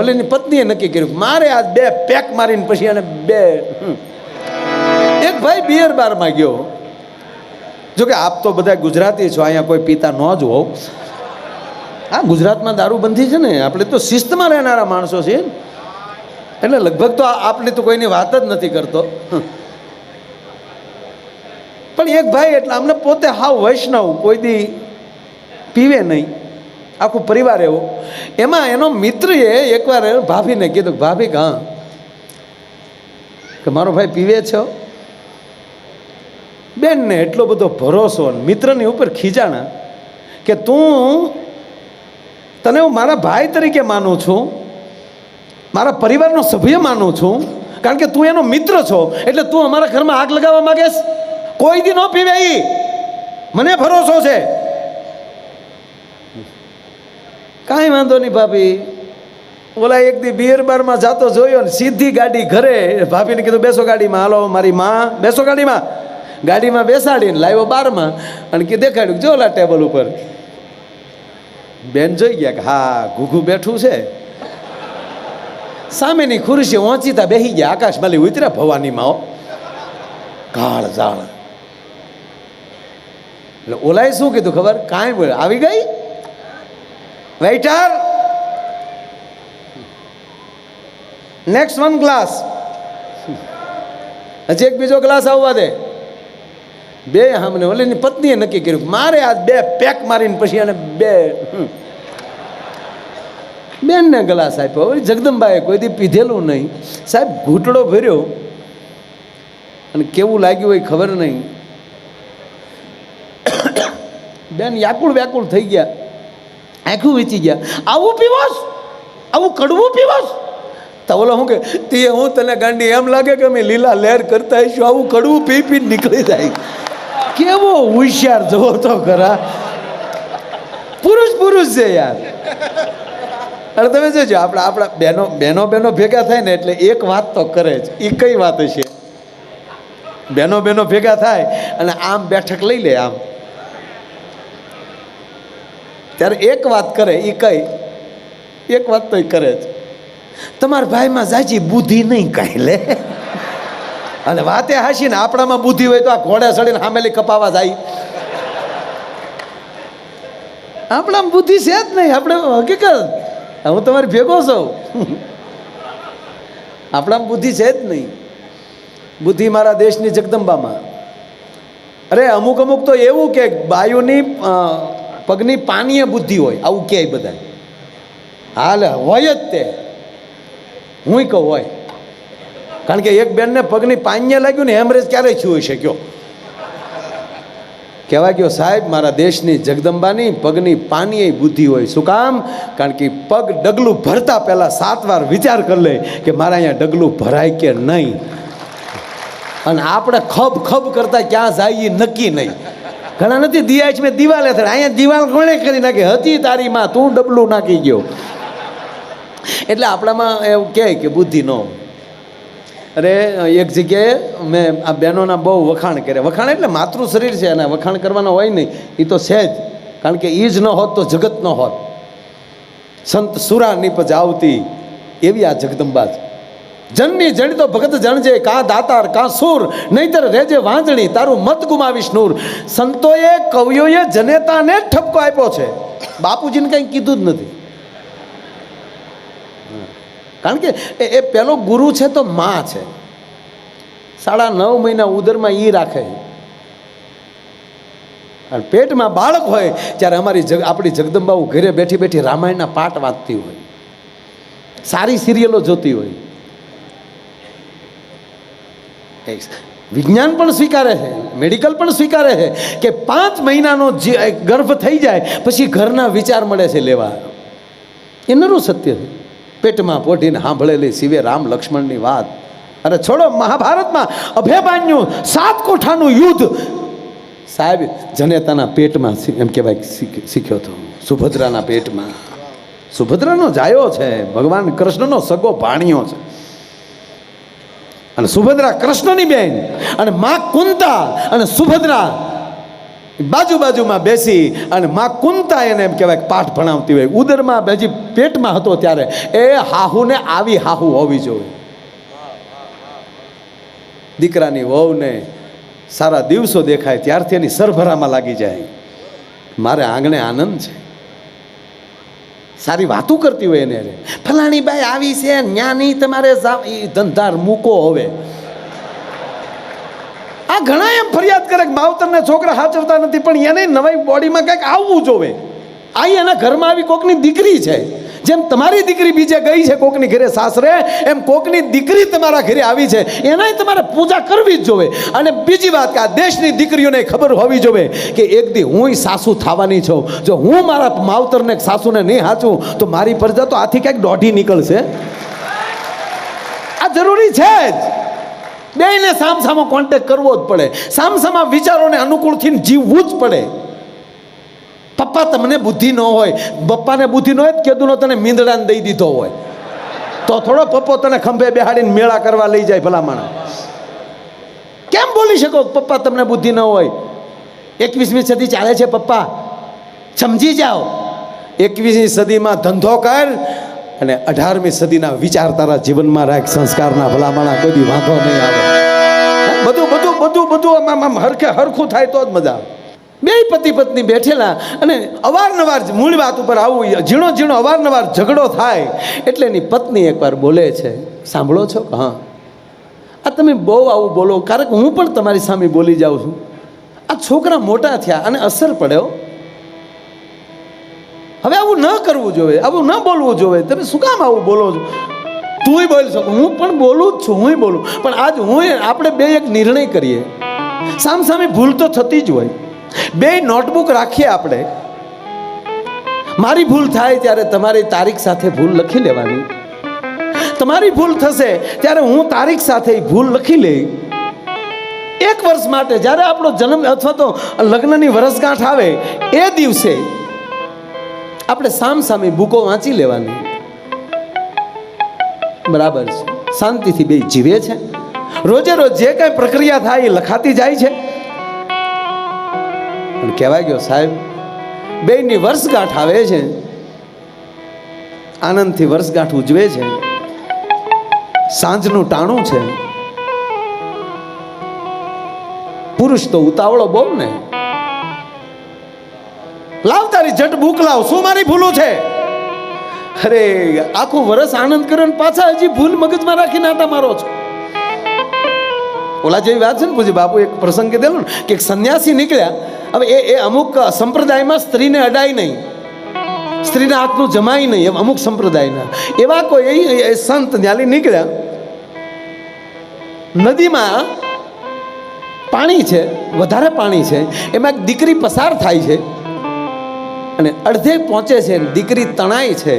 ભલેની પત્નીએ નક્કી કર્યું મારે આ બે પેક મારીને પછી એને બે એક ભાઈ બિયર બારમાં ગયો. જો કે આપ તો બધા ગુજરાતી છો, અહીંયા કોઈ પિતા ન જ હોવ હા, ગુજરાતમાં દારૂબંધી છે ને, આપણે તો શિસ્તમાં રહેનારા માણસો છીએ. એટલે લગભગ તો આપણે તો કોઈની વાત જ નથી કરતો. પણ એક ભાઈ એટલે અમને પોતે હાવ વૈષ્ણવ, કોઈ દી પીવે નહીં. આખું પરિવાર એવો. એમાં એનો મિત્રએ એકવાર ભાભીને કીધું ભાભી હા કે મારો ભાઈ પીવે છો બેનને એટલો બધો ભરોસો મિત્રની ઉપર ખીજાણા કે, તું તને હું મારા ભાઈ તરીકે માનું છું, મારા પરિવારનો સભ્ય માનું છું, કારણ કે તું એનો મિત્ર છો, એટલે તું અમારા ઘરમાં આગ લગાવવા માંગેશ. કોઈ દી ન પીવે એ મને ભરોસો છે. કાંઈ વાંધો નહીં ભાભી. ઓલા એક દી બિયર બારમાં જાતો જોયો ને, સીધી ગાડી ઘરે. ભાભીને કીધું, બેસો ગાડીમાં, હાલો, મારી માં. બેસો ગાડીમાં. ગાડીમાં બેસાડીને લાવ્યો બારમાં અને કે દેખાડ્યું, જો ઓલા ટેબલ ઉપર. બેન જોઈ ગયા કે, હા, ઘૂઘું બેઠું છે. સામેની ખુરશી ઓંચીતા બેસી ગયા, આકાશ માલી ઉતર્યા ભવાની માઓ કાળ જાળ એટલે ઓલાએ શું કીધું ખબર? કાંઈ આવી ગઈ? વેઇટર નેક્સ્ટ વન ગ્લાસ હજી એક બીજો ગ્લાસ આવવા દે. બે સામને ઓલીની પત્નીએ નક્કી કર્યું મારે આ બે પેક મારીને પછી અને બે. બેનને ગ્લાસ આપ્યો. હવે જગદંબાએ કોઈ દી પીધેલું નહીં. સાહેબ, ઘૂંટડો ભર્યો. અને કેવું લાગ્યું હોય ખબર નહીં. બેન વ્યાકુળ વ્યાકુળ થઈ ગયા. આખું વીચી ગયા. આવું પીવોસ આવું કડવું પીવોસ તો ઓલો શું કે, તે હું તને ગાંડી એમ લાગે કે અમે લીલા લહેર કરતા હશું આવું કડવું પી પી નીકળી જાય. કેવો હોશિયાર જોવો તો ખરા. પુરુષ પુરુષ છે યાર. અરે તમે જોજો, આપણે આપણા બહેનો બહેનો બહેનો ભેગા થાય ને એટલે એક વાત તો કરે જ. એ કઈ વાત છે? બહેનો બહેનો ભેગા થાય અને આમ બેઠક લઈ લે આમ. ત્યારે એક વાત કરે એ કઈ એક વાત તો એ કરે જ. તમારા ભાઈમાં જાજી બુદ્ધિ નહીં કાંઈ લે. અને વાતે હાસી ને આપણામાં બુદ્ધિ હોય તો આ ઘોડે સડીને હામેલી કપાવા જાય. આપણામાં બુદ્ધિ છે જ નહીં, આપણે હકીકત. હું તમારી ભેગો છું. આપણામાં બુદ્ધિ છે જ નહીં. બુદ્ધિ મારા દેશની જગદંબામાં. અરે, અમુક અમુક તો એવું કે બાયુની પગની પાનીય બુદ્ધિ હોય, આવું ક્યાંય બધા હાલ, હોય જ તે. હું કહું, હોય. કારણ કે એક બેનને પગની પાન્ય લાગ્યું ને, હેમરેજ ક્યારે થયું શક્યો? કયો કહેવા ગયો, સાહેબ, મારા દેશની જગદંબાની પગની પાનીય બુદ્ધિ હોય. શું કામ? કારણ કે પગ ડગલું ભરતા પહેલાં સાત વાર વિચાર કરી લે કે મારા અહીંયા ડગલું ભરાય કે નહીં? અને આપણે ખબ ખબ કરતા ક્યાં જાય એ નક્કી નહીં. ઘણા નથી, દિયા મેં દિવાલે થાય અહીંયા દિવાલ કોણે કરી નાખી? હતી તારી માં, તું ડબલું નાખી ગયો. એટલે આપણામાં એવું કહે કે બુદ્ધિ ન અરે, એક જગ્યાએ મેં આ બહેનોના બહુ વખાણ કર્યા. વખાણ એટલે માતૃ શરીર છે અને વખાણ કરવાના હોય નહીં એ તો છે જ. કારણ કે એ જ ન હોત તો જગત ન હોત. સંત સુરા નિપજ આવતી એવી આ જગદંબા છે. જનની જણી તો ભગત જણજે કાં દાતાર, કાં સુર, નહીતર રેજે વાંજણી તારું મત ગુમાવીશ નૂર. સંતોએ કવિઓએ જનેતાને ઠપકો આપ્યો છે. બાપુજીને કંઈ કીધું જ નથી. કારણ કે એ પેલો ગુરુ છે તો માં છે. સાડા નવ મહિના ઉદરમાં એ રાખે. અને પેટમાં બાળક હોય ત્યારે અમારી જગ, આપણી જગદંબાઓ ઘરે બેઠી બેઠી રામાયણના પાઠ વાંચતી હોય. સારી સિરિયલો જોતી હોય. વિજ્ઞાન પણ સ્વીકારે છે મેડિકલ પણ સ્વીકારે છે કે પાંચ મહિનાનો જે ગર્ભ થઈ જાય, પછી ઘરના વિચાર મળે છે લેવા. એ નરું સત્ય છે. પેટમાં પોઢીને સાંભળેલી શિવે રામ લક્ષ્મણની વાત. અરે છોડો, મહાભારતમાં અભેમાન્યુ સાત કોઠાનું યુદ્ધ. સાહેબ, જનેતાના પેટમાં એમ કહેવાય શીખ્યો હતો સુભદ્રાના પેટમાં. સુભદ્રાનો જાયો છે. ભગવાન કૃષ્ણનો સગો ભાણિયો છે. અને સુભદ્રા કૃષ્ણની બેન અને મા કુંતા અને સુભદ્રા બાજુ બાજુમાં બેસી અને મા કુંતા એને એમ કહેવાય પાઠ ભણાવતી હોય. ઉદરમાં બેજી પેટમાં હતો ત્યારે. એ હાહુને આવી હાહુ હોવી જોઈએ. દીકરાની વહુને સારા દિવસો દેખાય ત્યારથી એની સરભરામાં લાગી જાય. મારે આંગણે આનંદ છે. સારી વાતો કરતી હોય એને ફલાણી બાઈ આવી છે ન્યાની તમારે ઈ ધંધાર મૂકો હવે. આ ઘણા એમ ફરિયાદ કરે કે માવતરને છોકરા હાચવતા નથી, પણ એને નવાઈ બોડીમાં કંઈક આવવું જોવે. આ એના ઘરમાં આવી કોકની દીકરી છે. જેમ તમારી દીકરી બીજે ગઈ છે કોકની ઘરે સાસરે, એમ કોકની દીકરી તમારા ઘરે આવી છે. એનાય તમારે પૂજા કરવી જ જોવે. અને બીજી વાત કે આ દેશની દીકરીઓને ખબર હોવી જોવે કે એક દી હું સાસુ થવાની છું. જો હું મારા માવતરને સાસુને નહીં હાચું, તો મારી પ્રજા તો આથી ક્યાંક દોઢી નીકળશે. આ જરૂરી છે જ. બેને સામસામો કોન્ટેક્ટ કરવો જ પડે. સામસામા વિચારોને અનુકૂળથી જીવવું જ પડે. પપ્પા, તમને બુદ્ધિ ન હોય. પપ્પાને બુદ્ધિ ન હોય જ કેદુનો તને મીંદડાને દઈ દીધો હોય. તો થોડો પપ્પો તને ખંભે બેહાડીને મેળા કરવા લઈ જાય ભલામણ. કેમ બોલી શકો? પપ્પા, તમને બુદ્ધિ ન હોય. એકવીસમી સદી ચાલે છે પપ્પા. સમજી જાઓ. એકવીસમી સદીમાં ધંધો કર અને અઢારમી સદીના વિચાર તારા જીવનમાં રાખ, સંસ્કારના ભલામણા, કોઈ વાંધો નહીં આવે. બધું બધું બધું બધું આમ આમ હરખે હરખું થાય તો જ મજા આવે. બે પતિ પત્ની બેઠેલા અને અવારનવાર મૂળ વાત ઉપર આવું ઝીણો ઝીણો અવારનવાર ઝઘડો થાય એટલે એની પત્ની એકવાર બોલે છે, સાંભળો છો? હા. આ તમે બહુ આવું બોલો કારણ કે હું પણ તમારી સામે બોલી જાઉં છું. આ છોકરા મોટા થયા અને અસર પડ્યો. હવે આવું ન કરવું જોઈએ, આવું ન બોલવું જોઈએ, તમે શું કામ આવું બોલો છો? તુંય બોલી શકો, હું પણ બોલું જ છું, હુંય બોલું. પણ આજ હું આપણે બે એક નિર્ણય કરીએ. સામસામે ભૂલ તો થતી જ હોય. બે નોટબુક રાખીએ આપણે. મારી ભૂલ થાય ત્યારે તમારી તારીખ સાથે ભૂલ લખી લેવાની. તમારી ભૂલ થશે ત્યારે હું તારીખ સાથે ભૂલ લખી લઈ. એક વર્ષ માટે જ્યારે આપણો જન્મ અથવા તો લગ્નની વરસગાંઠ આવે, એ દિવસે આપણે સામ સામે બુકો વાંચી લેવાની. બરાબર છે. શાંતિથી બે જીવે છે. રોજે રોજ જે કાંઈ પ્રક્રિયા થાય એ લખાતી જાય છે. પણ કહેવાય ગયો, સાહેબ બેની વર્ષગાંઠ આવે છે. આનંદથી વર્ષગાંઠ ઉજવે છે. સાંજનું ટાણું છે. પુરુષ તો ઉતાવળો બોલ ને. લાવ તારી જટ બુક લાવ. શું મારી ભૂલું છે? અરે, આખું વરસ આનંદ કર્યો ને પાછા હજી ભૂલ મગજમાં રાખીને આટા મારો છો. ઓલા જેવી વાત છે ને પૂછી બાપુ, એક પ્રસંગ કીધેલો ને, કે સંન્યાસી નીકળ્યા હવે એ એ અમુક સંપ્રદાયમાં સ્ત્રીને અડાય નહીં. સ્ત્રીના હાથનું જમાય નહીં અમુક સંપ્રદાયના. એવા કોઈ એ સંત ન્યાલી નીકળ્યા. નદીમાં પાણી છે, વધારે પાણી છે, એમાં એક દીકરી પસાર થાય છે અને અડધે પહોંચે છે દીકરી તણાય છે.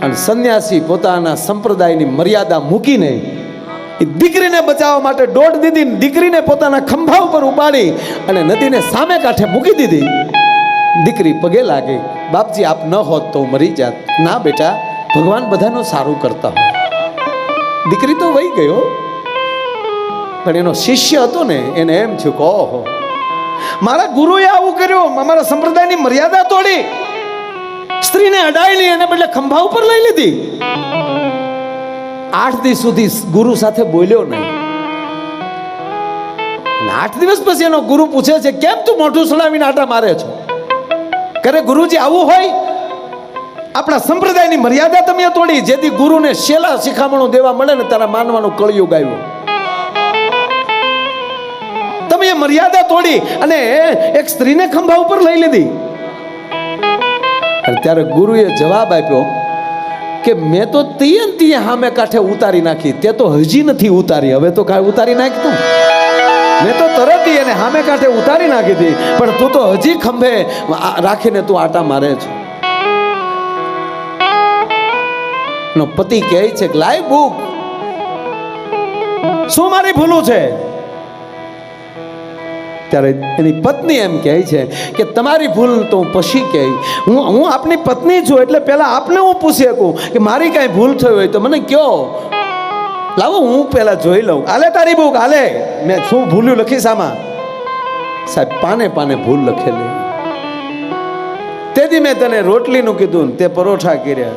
અને સંન્યાસી પોતાના સંપ્રદાયની મર્યાદા મૂકીને એ દીકરીને બચાવવા માટે દોડ દીધી દીકરીને પોતાના ખંભા ઉપર ઉપાડી અને નદીને સામે કાંઠે મૂકી દીધી. દીકરી પગે લાગી. બાપજી, આપ ન હોત તો મરી જાત. ના બેટા, ભગવાન બધાનું સારું કરતા હોય દીકરી તો વહી ગયો. પણ એનો શિષ્ય હતો ને, એને એમ થયું કે ઓહો, મારા ગુરુએ આવું કર્યું. અમારા સંપ્રદાયની મર્યાદા તોડી. સ્ત્રીને અડાઈ નહીં એને બદલે ખંભા ઉપર લઈ લીધી. આઠ દિવસ સુધી ગુરુ સાથે બોલ્યો નહીં. આઠ દિવસ પછી એનો ગુરુ પૂછે છે, કેમ તું મોઢું સડાવીને આટા મારે છો? કરે, ગુરુજી, આવું હોય? આપણા સંપ્રદાયની મર્યાદા તમે તોડી, જેથી ગુરુને શેલા શિખામણો દેવા મળે ને તારા માનવાનું કળિયુગ આવ્યું. તમે એ મર્યાદા તોડી અને એક સ્ત્રીને ખંભા ઉપર લઈ લીધી. ત્યારે ગુરુએ જવાબ આપ્યો કે મેં તો તીએ ને તીએ સામે કાંઠે ઉતારી નાખી, તે તો હજી નથી ઉતારી, હવે તો કાંઈ ઉતારી નાખતું મેં તો તરત એને સામે કાંઠે ઉતારી નાખી હતી, પણ તું તો હજી ખંભે રાખીને તું આટા મારે છે. નો પતિ કહે છે કે, લાય બુક. શું મારી ભૂલું છે? ત્યારે એની પત્ની એમ કહે છે કે તમારી ભૂલ તો હું પછી કહે. હું હું આપની પત્ની છું એટલે પહેલાં આપને હું પૂછી શકું કે મારી કાંઈ ભૂલ થઈ હોય તો મને કહો. લાવો, હું પહેલાં જોઈ લઉં. આલે તારી બુક આલે મેં શું ભૂલ્યું લખીશ આમાં? સાહેબ, પાને પાને ભૂલ લખેલી. તેથી મેં તને રોટલીનું કીધું તે પરોઠા કર્યા.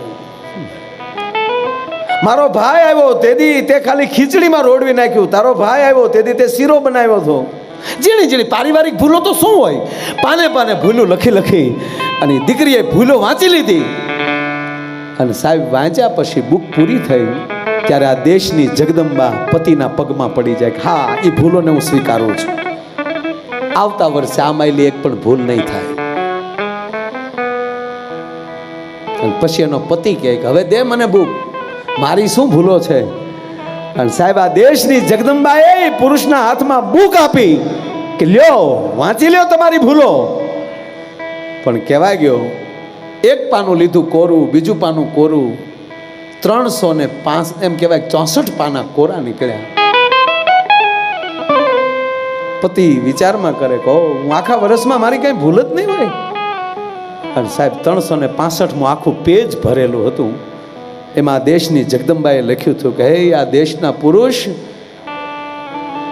મારો ભાઈ આવ્યો, તેથી તે ખાલી ખીચડીમાં રોડવી નાખ્યું. તારો ભાઈ આવ્યો, તેથી તે શીરો બનાવ્યો હતો. ઝીણી ઝીણી પારિવારિક ભૂલો તો શું હોય? પાને પાને ભૂલો લખી લખી અને દીકરીએ ભૂલો વાંચી લીધી. અને સાહેબ, વાંચ્યા પછી બુક પૂરી થઈ, ત્યારે આ દેશની જગદંબા પતિના પગમાં પડી જાય હા એ ભૂલોને હું સ્વીકારું છું. આવતા વર્ષે આ માયલી એક પણ ભૂલ નહીં થાય. પછી એનો પતિ કહે કે, હવે દે મને બુક. મારી શું ભૂલો છે? અને સાહેબ, આ દેશની જગદંબાએ પુરુષના હાથમાં બુક આપી કે લ્યો, વાંચી લ્યો તમારી ભૂલો. પણ કહેવાય ગયો, એક પાનું લીધું કોરું, બીજું પાનું કોરું, ત્રણસો ને પાંચ, એમ કહેવાય ચોસઠ પાના કોરા નીકળ્યા. પતિ વિચારમાં કરે કહો હું આખા વર્ષમાં મારી કઈ ભૂલ જ નહીં હોય. અને સાહેબ, ત્રણસો ને પાસઠમાં આખું પેજ ભરેલું હતું. એમાં દેશની જગદંબાએ લખ્યું હતું કે, હે, આ દેશના પુરુષ,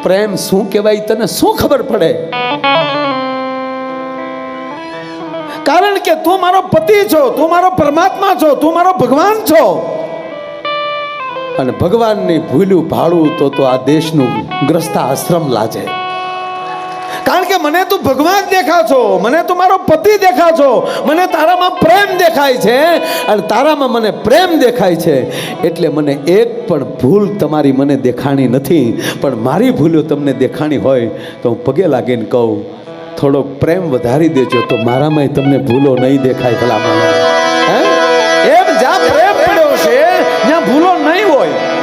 પ્રેમ શું કહેવાય તને શું ખબર પડે? કારણ કે તું મારો પતિ છો, તું મારો પરમાત્મા છો, તું મારો ભગવાન છો. અને ભગવાનની ભૂલ્યું ભાડું તો તો આ દેશનું ગ્રસ્તા આશ્રમ લાજે. કારણ કે મને તું ભગવાન દેખા છો. મને તું મારો પતિ દેખા છો. મને તારામાં પ્રેમ દેખાય છે અને તારામાં મને પ્રેમ દેખાય છે. એટલે મને એક પણ ભૂલ તમારી મને દેખાણી નથી. પણ મારી ભૂલો તમને દેખાણી હોય તો હું પગે લાગીને કહું, થોડોક પ્રેમ વધારી દેજો તો મારામાંય તમને ભૂલો નહીં દેખાય ભલા માણસ